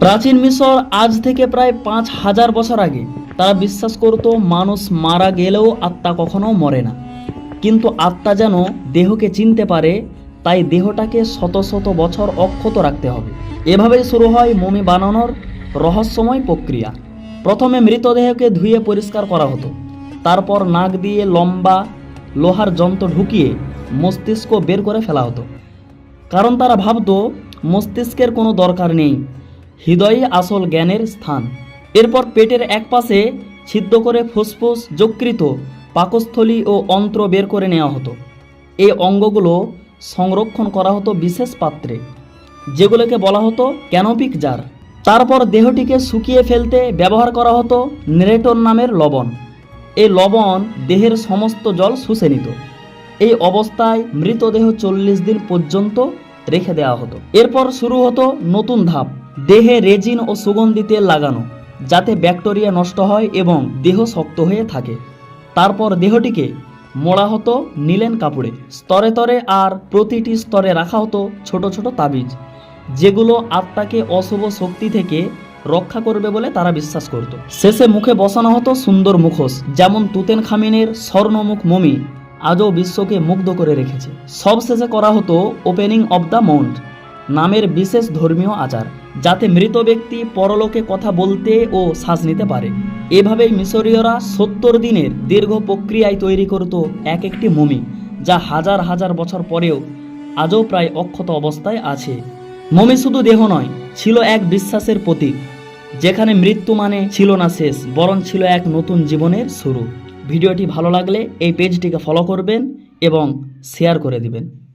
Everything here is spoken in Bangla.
প্রাচীন মিশর আজ থেকে প্রায় পাঁচ হাজার বছর আগে। তারা বিশ্বাস করত মানুষ মারা গেলেও আত্মা কখনো মরে না। কিন্তু আত্মা যেন দেহকে চিনতে পারে, তাই দেহটাকে শত শত বছর অক্ষত রাখতে হবে। এভাবেই শুরু হয় মমি বানানোর রহস্যময় প্রক্রিয়া। প্রথমে মৃতদেহকে ধুয়ে পরিষ্কার করা হতো। তারপর নাক দিয়ে লম্বা লোহার যন্ত্র ঢুকিয়ে মস্তিষ্ক বের করে ফেলা হতো। কারণ তারা ভাবতো, মস্তিষ্কের কোনো দরকার নেই। হৃদয়ই আসল জ্ঞানের স্থান। এরপর পেটের একপাশে ছিদ্র করে ফুসফুস যকৃত পাকস্থলী ও অন্ত্র বের করে নেওয়া হতো। এই অঙ্গগুলো সংরক্ষণ করা হতো বিশেষ পাত্রে, যেগুলোকে বলা হতো ক্যানোপিক জার। তারপর দেহটিকে শুকিয়ে ফেলতে ব্যবহার করা হতো নেরেটন নামের লবণ। এই লবণ দেহের সমস্ত জল শুষে নিত। এই অবস্থায় মৃতদেহ চল্লিশ দিন পর্যন্ত রেখে দেওয়া হতো। এরপর শুরু হতো নতুন ধাপ। দেহে রেজিন ও সুগন্ধি তেল লাগানো, যাতে ব্যাকটেরিয়া নষ্ট হয় এবং দেহ শক্ত হয়ে থাকে। তারপর দেহটিকে মোড়া হতো নীলেন কাপড়ে। স্তরে তরে আর প্রতিটি স্তরে রাখা হতো ছোট ছোট তাবিজ, যেগুলো আত্মাকে অশুভ শক্তি থেকে রক্ষা করবে বলে তারা বিশ্বাস করত। শেষে মুখে বসানো হতো সুন্দর মুখোশ, যেমন তুতেন খামিনের স্বর্ণমুখ মমি আজও বিশ্বকে মুগ্ধ করে রেখেছে। সব শেষে করা হতো ওপেনিং অব দ্য মাউন্ট, নামের বিশেষ ধর্মীয় আচার। যাতে মৃত ব্যক্তি পরলোকে কথা বলতে ও শ্বাস নিতে পারে। এভাবেই মিশরীয়রা সত্তর দিনের দীর্ঘ প্রক্রিয়ায় তৈরি করত এক একটি মমি, যা হাজার হাজার বছর পরেও আজও প্রায় অক্ষত অবস্থায় আছে। মমি শুধু দেহ নয়, ছিল এক বিশ্বাসের প্রতীক। যেখানে মৃত্যু মানে ছিল না শেষ, বরং ছিল এক নতুন জীবনের শুরু। ভিডিওটি ভালো লাগলে এই পেজটিকে ফলো করবেন এবং শেয়ার করে দিবেন।